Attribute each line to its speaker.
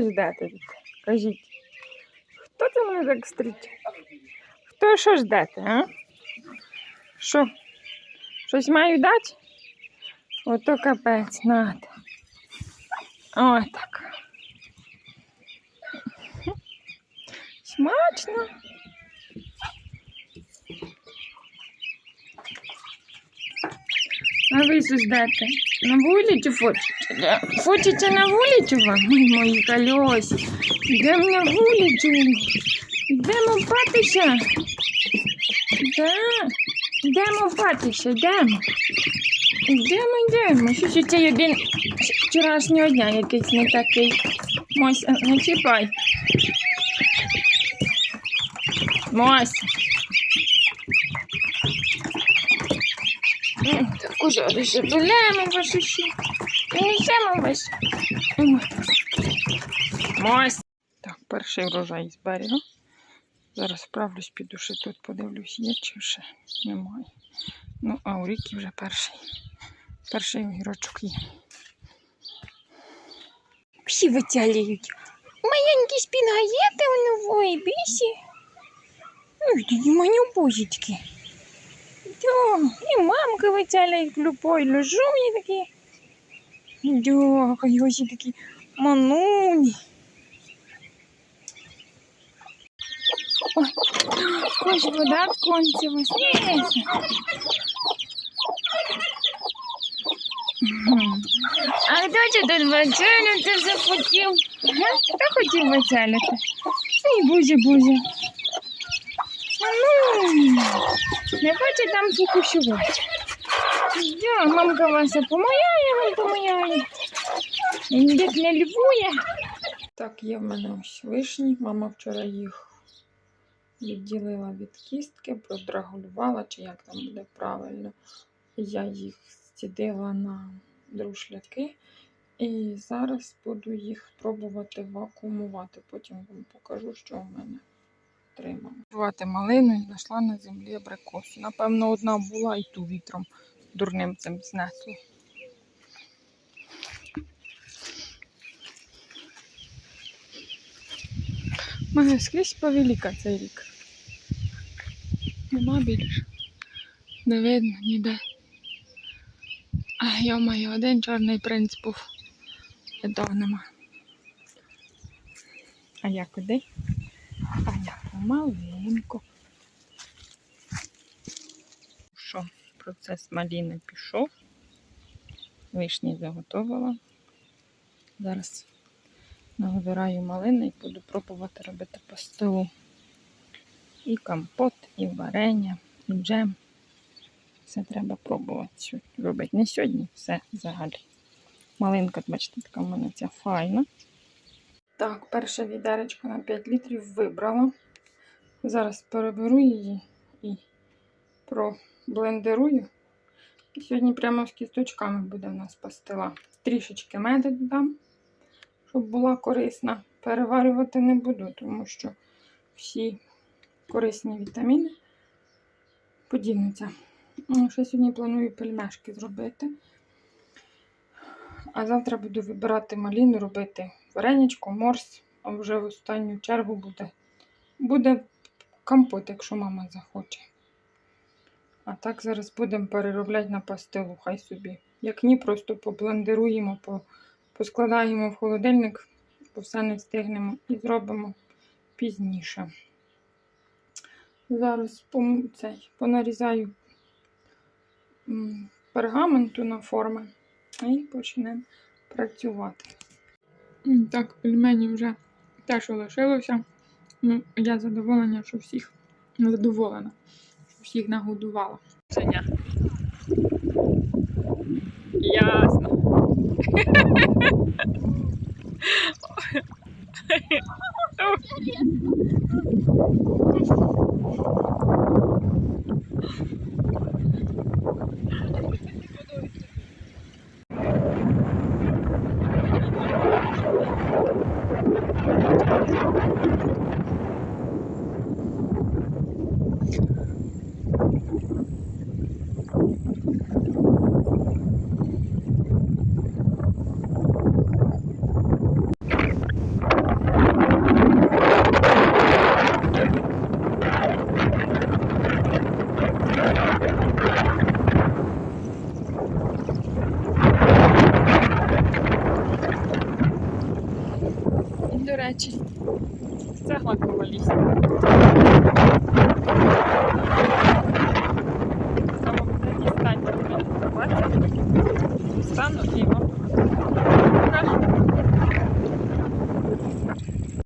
Speaker 1: ви ждете? Кажіть. Хто це мене так зустрічає? Хто що ждете, а? Що? Щось маю дати? Ото капець, надо. Ось так. Смачно. А ви ждете? На вулицю хочете? Хочете на вулицю вам? Ой, мої колесі. Йдемо на вулицю. Йдемо патися. Да. Йдемо патися, йдемо. Йдемо, йдемо. Що ж цей один вчорашнього дня якийсь не такий. Мось, не чіпай. Мось. М, Так уже ще долемо вашу ще. Несемо вас. Мось. Так, перший урожай з берега. Зараз справлюсь, піду ще тут подивлюсь, є чи ще немає. Ну, а у ріки вже перший. Перший огірочок є. Всі витялюють. Маленькі спінгаєти у нової бісі. Ой, тоді манюбузечки. Да, і мамка витяляє любой мені такі. Да, хай ось такі мануні. Ой, вода кончилась. Ні. А хто це тут веселити захотів? Хто хотів веселити? Ой. А ну, не хоче там покушувати. Да, мамка вас помояє, вам помояє. Ніяк не львує. Так, є в мене ось вишні. Мама вчора їх відділила від кістки, продрагулювала, чи як там буде правильно. Я їх зцідила на друшляки. І зараз буду їх пробувати вакуумувати. Потім вам покажу, що в мене отримала. Вати малину і знайшла на землі абрикосу. Напевно, одна була і ту вітром дурним цим знесло. У мене скрізь повеліка цей рік. Нема більше. Не видно ніде. А я маю один чорний принц був. Того нема. А я куди? Помаленьку. Що, процес маліни пішов. Вишні заготовила. Зараз навибираю малини і буду пробувати робити пастилу. І компот, і варення, і джем. Все треба пробувати робити. Не сьогодні, все взагалі. Малинка, бачите, така в мене ця файна. Так, перше відеречко на 5 літрів вибрала. Зараз переберу її і проблендерую. І сьогодні прямо з кісточками буде в нас пастила. Трішечки меду додам, щоб була корисна. Переварювати не буду, тому що всі корисні вітаміни подінуться. Ну, Ще сьогодні планую пельмешки зробити. А завтра буду вибирати маліну, робити вареничко, морс, а вже в останню чергу буде, буде компот, якщо мама захоче. А так зараз будемо переробляти на пастилу, хай собі. Як ні, просто поблендеруємо, поскладаємо в холодильник, бо все не встигнемо і зробимо пізніше. Зараз цей, понарізаю пергаменту на форми і почнемо працювати. Так, пельмені вже те, що лишилося. Ну, Я задоволена, що всіх задоволена, що всіх нагодувала. Ясно. Интересно. речі, Це. Там